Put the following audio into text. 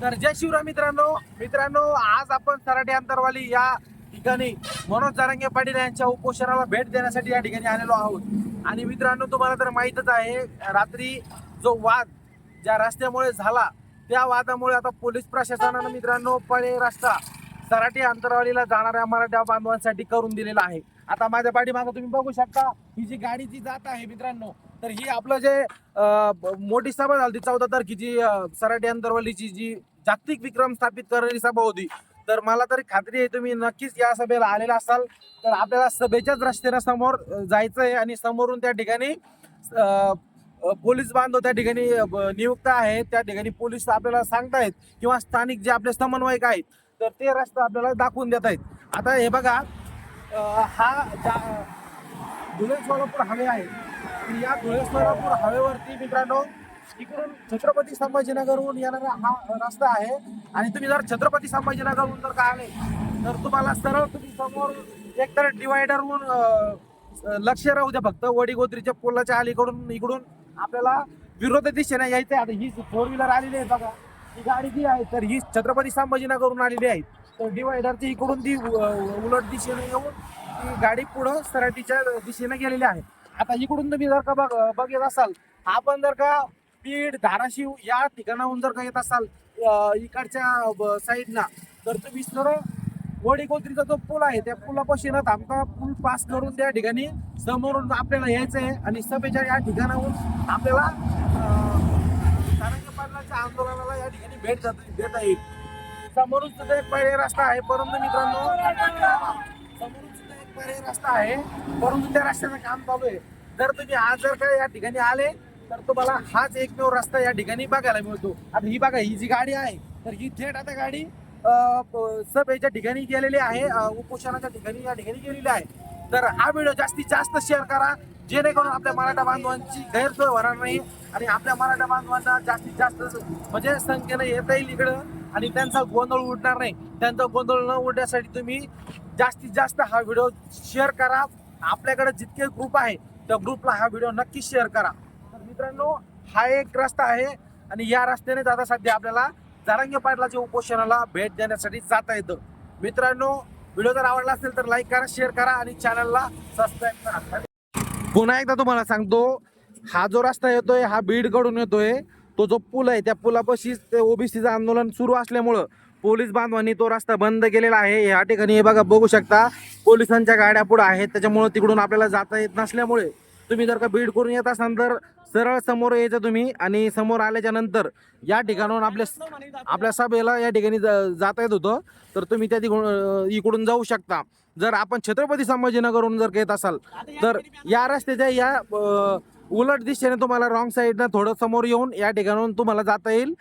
तर जय शिवराय मित्रांनो. मित्रांनो आज आपण सराटे अंतरवाली या ठिकाणी मनोज जारंगे पाटील यांच्या उपोषणाला भेट देण्यासाठी या ठिकाणी आलेलो आहोत. आणि मित्रांनो तुम्हाला तर माहीतच आहे रात्री जो वाद ज्या रस्त्यामुळे झाला त्या वादामुळे आता पोलीस प्रशासनानं मित्रांनो पळे रस्ता सराटी अंतरवालीला जाणाऱ्या मराठा बांधवांसाठी करून दिलेला आहे. आता माझ्या पाठीमागं तुम्ही बघू शकता ही जी गाडी जी जात आहे मित्रांनो तर ही आपलं जे मोठी सभा झाली चौदा तारखेची अं, सराटी अंतरवालीची जी जागतिक विक्रम स्थापित करणारी सभा होती. तर मला तरी खात्री आहे तुम्ही नक्कीच या सभेला आलेला असाल. तर आपल्याला सभेच्याच रस्त्याने समोर जायचं आहे आणि समोरून त्या ठिकाणी पोलीस बांधव त्या ठिकाणी नियुक्त आहेत. त्या ठिकाणी पोलीस आपल्याला सांगतायत किंवा स्थानिक जे आपले समन्वयक आहेत तर ते रस्ता आपल्याला दाखवून देत आहेत आता हे बघा हा जा- धुळे सोलापूर हवे आहे. या धुळे सोलापूर हवेवरती मित्रांनो इकडून छत्रपती संभाजीनगरहून येणारा हा रस्ता आहे. आणि तुम्ही जर छत्रपती संभाजीनगरहून जर का आले तर तुम्हाला सरळ तुम्ही समोर एकतर डिवायडरहून लक्ष राहू द्या फक्त. वडीगोद्रीच्या पोलाच्या पुलाच्या अलीकडून इकडून आपल्याला विरोध दिशेने यायचं आहे आता ही फोर व्हीलर आलेली आहे बघा ही गाडी जी आहे तर ही छत्रपती संभाजीनगरहून आलेली आहे. तर डिवायडरची इकडून ती उलट दिशेने येऊन ती गाडी पुढं सराटीच्या दिशेने गेलेली आहे. आता इकडून तुम्ही जर का बघ बघत असाल आपण जर का बीड धाराशिव या ठिकाणाहून जर का येत असाल इकडच्या ब- साईडला तर तुम्ही सरळ वडीकोत्रीचा जो पूल आहे त्या पुलापाशी ना थांबता पूल पास करून त्या ठिकाणी समोरून आपल्याला यायचं आहे आणि सभेच्या या ठिकाणाहून आपल्याला अं, पाटलाच्या आंदोलनाला या ठिकाणी भेट जात देता येईल. समोरून सुद्धा एक पर्याय रस्ता आहे परंतु मित्रांनो समोरून सुद्धा एक पर्याय रस्ता आहे परंतु त्या रस्त्याचं काम चालू आहे. जर तुम्ही आज जर का या ठिकाणी आले तर तुम्हाला हाच एकमेव रस्ता या ठिकाणी बघायला मिळतो. आता ही बघा ही जी गाडी आहे तर ही थेट आता गाडी सब याच्या ठिकाणी गेलेली आहे उपोषणाच्या ठिकाणी या ठिकाणी गेलेली आहे. तर हा व्हिडिओ जास्तीत जास्त शेअर करा जेणेकरून आपल्या मराठा बांधवांची गैरसोय होणार नाही आणि आपल्या मराठा बांधवांना जास्तीत जास्त म्हणजे संख्येनं येता येईल इकडं आणि त्यांचा गोंधळ उडणार नाही. त्यांचा गोंधळ न उडण्यासाठी तुम्ही जास्तीत जास्त हा व्हिडिओ शेअर करा. आपल्याकडे जितके ग्रुप आहे त्या ग्रुपला हा व्हिडिओ नक्की शेअर करा. मित्रांनो हा एक रस्ता आहे आणि या रस्त्याने आता सध्या आपल्याला जारंगे पाटलाच्या उपोषणाला भेट देण्यासाठी जाता येतं. मित्रांनो व्हिडिओ जर आवडला असेल तर लाईक करा शेअर करा आणि चॅनलला सबस्क्राईब करा. पुन्हा एकदा तुम्हाला सांगतो हा जो रस्ता येतोय हा बीडकडून येतोय. तो जो पूल आहे त्या पुलापाशी ते ओबीसीचं आंदोलन सुरू असल्यामुळं पोलीस बांधवांनी तो रस्ता बंद केलेला आहे. या ठिकाणी हे बघा बघू शकता पोलिसांच्या गाड्या पुढे आहेत. त्याच्यामुळे तिकडून आपल्याला जाता येत नसल्यामुळे तुम्ही जर का बीड करून येत असाल तर सरळ समोर यायचं तुम्ही आणि समोर आल्याच्यानंतर या ठिकाणाहून आपल्या आपल्या सभेला या ठिकाणी जाता येत होतं. तर तुम्ही त्या इकडून जाऊ शकता. जर आपण छत्रपती संभाजीनगरवरून जर घेत असाल तर या रस्त्याच्या या उलट दिशेने तुम्हाला रॉंग साईडनं थोडं समोर येऊन या ठिकाणावरून तुम्हाला जाता येईल.